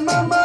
mama.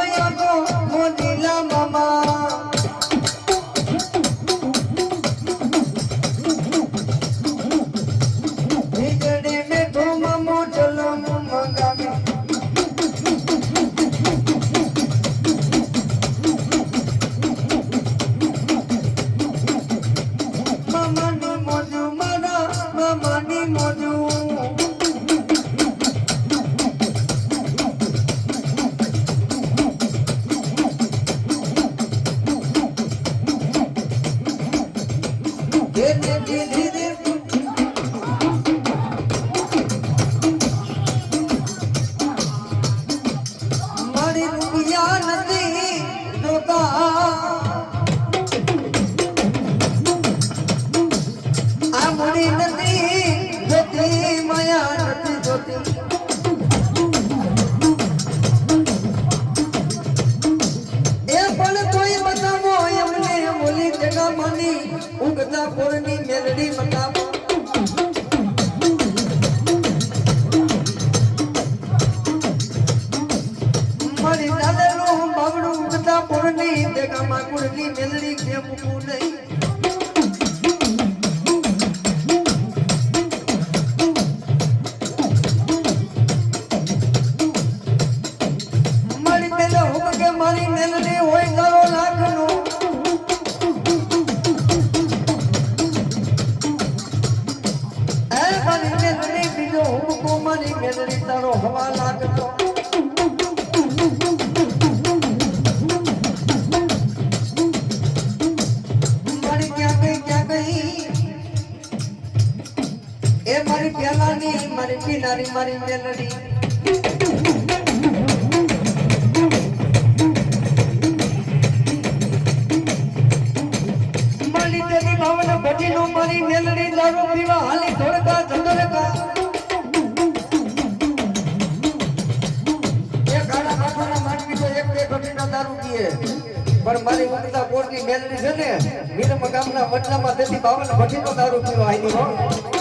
જગામાં કુળની Meldi મૂકવું નહીં. મારી મેલડી હોય તારો લાખનો. એ મારી મેલડી, બીજો હુકકો મારી મેલડી તારો હવા લાગતો. પીનારી મારી મેલડી. ભટીનો મારી મેલડી દારૂ પીવા હાલી ધોળકા ધંધોળકા એ ગાડા માથાના માનવી તો એક બે ભટીના દારૂ પીએ. પણ મારી ઉગતા પોરની મેલડી છે ને મીરમ ગામના વડલામાં તેથી બાવન ભટીનો દારૂ પીવા આવી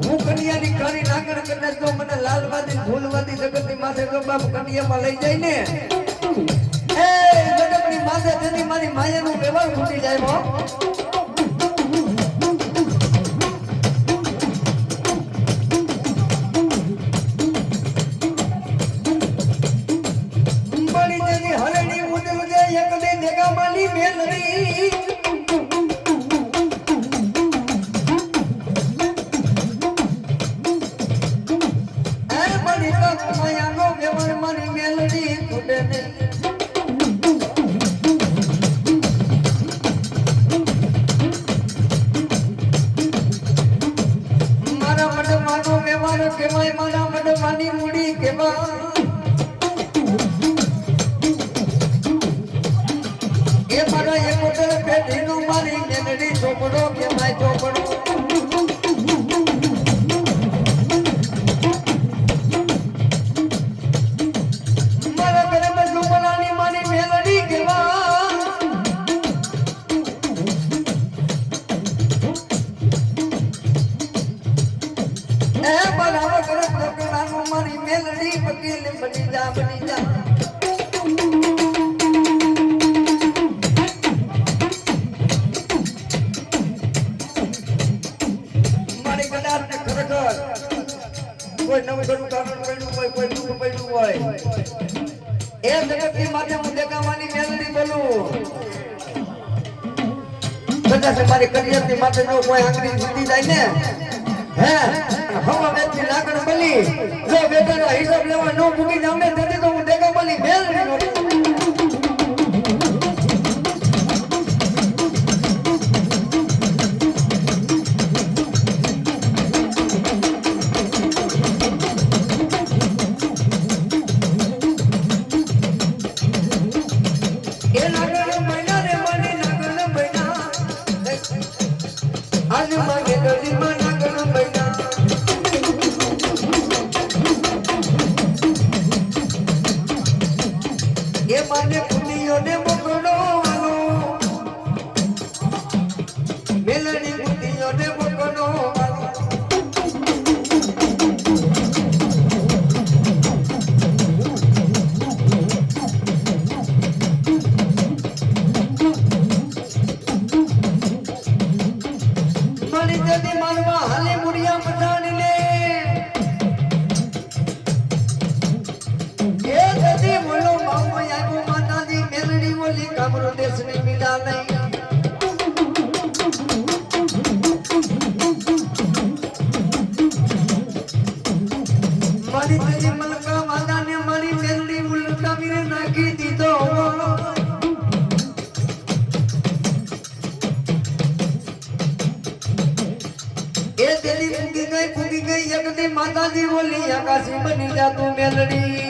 હું કન્યાની કરી નાગર કદાચ જો મને લાલવાદી ફૂલવાદી જગતની માથે જો બાપ લઈ જાય ને. એ, જગતની માથે તેની મારી માયાનું વ્યવહાર ખૂટી જાય માયાનો વ્યવહાર મારી મેલડી ખૂટે નહીં. જગતની માટે હું દેખાવાની મેલડી માટે જો કોઈ આંગળી જીતી જાય ને, હે, હવા વેચી લાગણ બની જો બેટાનો હિસાબ લેવા ન ભૂગી જાવ ને તેથી તો હું દેખાવાની મેલડી જતી મારી મલકા માતાને મારી મેલડી મુલકા મીરે નાખી દીધો. ગઈ એકદી માતાજી બોલી આકાશી બની જા તું મેલડી.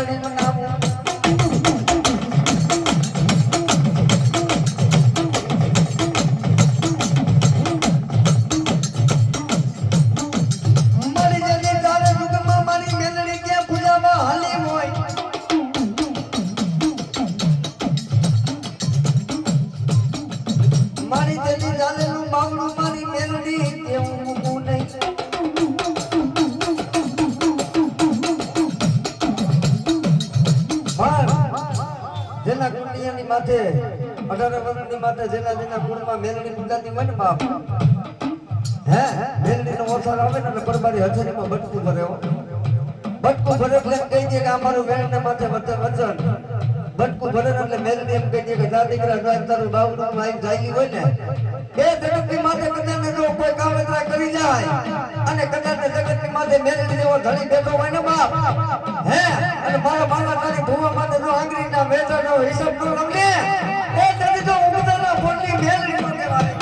મેલડી મનાવું માથે, અઢાર વર્ષની માથે જેના જેના કુળમાં મેલડી પૂજાતી મન બાપ. હે મેલડીનો ઓસર આવે ને એટલે પરબારી હથેળીમાં બટકું ભરે. બટકું ભરે એટલે કહી દે કે અમારું મારું વેણને માથે વચન બટકું ભરે એટલે મેલડી એમ કહી દે કે જા દીકરા, જો આમ તારું બાવડું આવીને જાયેલી હોય ને. બે જગતની માથે કદાચ જો કોઈ કાવતરા કરી જાય કદાચ જગતની માથે મેલડી જેવો ધણી બેઠો હોય ને બાપ, હે? અને મારા માલા તારી ભૂવા માથે જો આંગળીના વેચાણો હિસાબ નો રમે, એ તેથી તો ઉમદાના ફોનની મેલડી નો કહેવાય.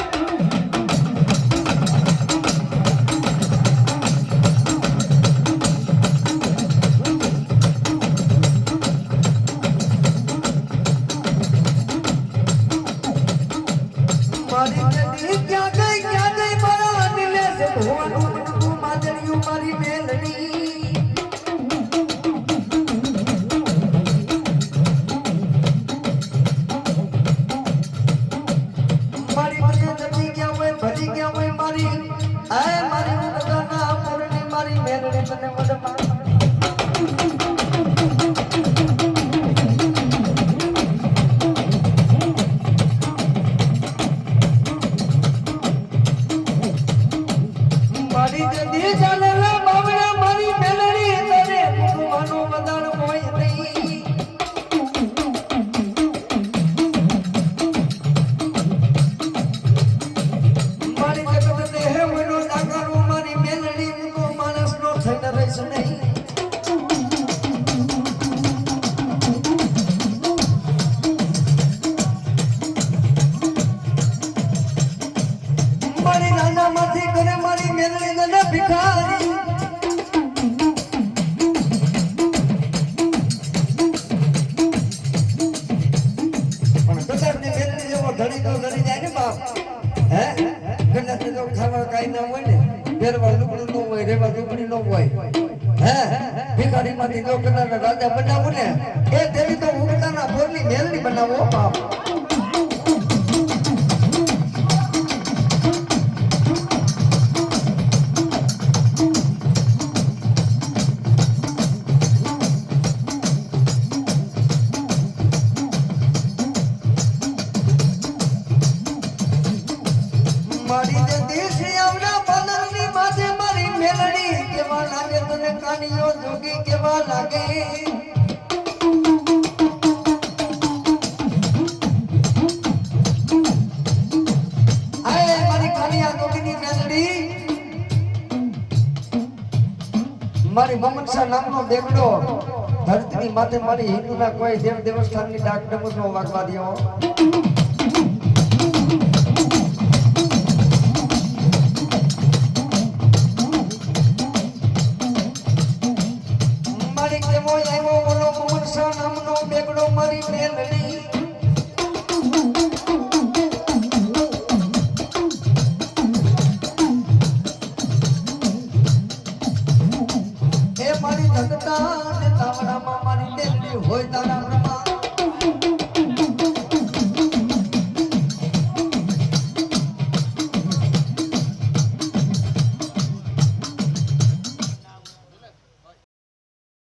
મારી નદી ક્યાં I don't know what to the bathroom. હોય ને. પહેરવા લુગડું ન હોય, રેવા હોય. હે? ભિખારી માંથી બનાવું ને. એ તો બનાવો, બાપ. મારી મમનસા નામનો દેવડો ધરતીની માથે મારી હિન્દુના કોઈ દેવ દેવસ્થાનની ડાક ડમરનો વાગવા દ્યો. மறித்தேன்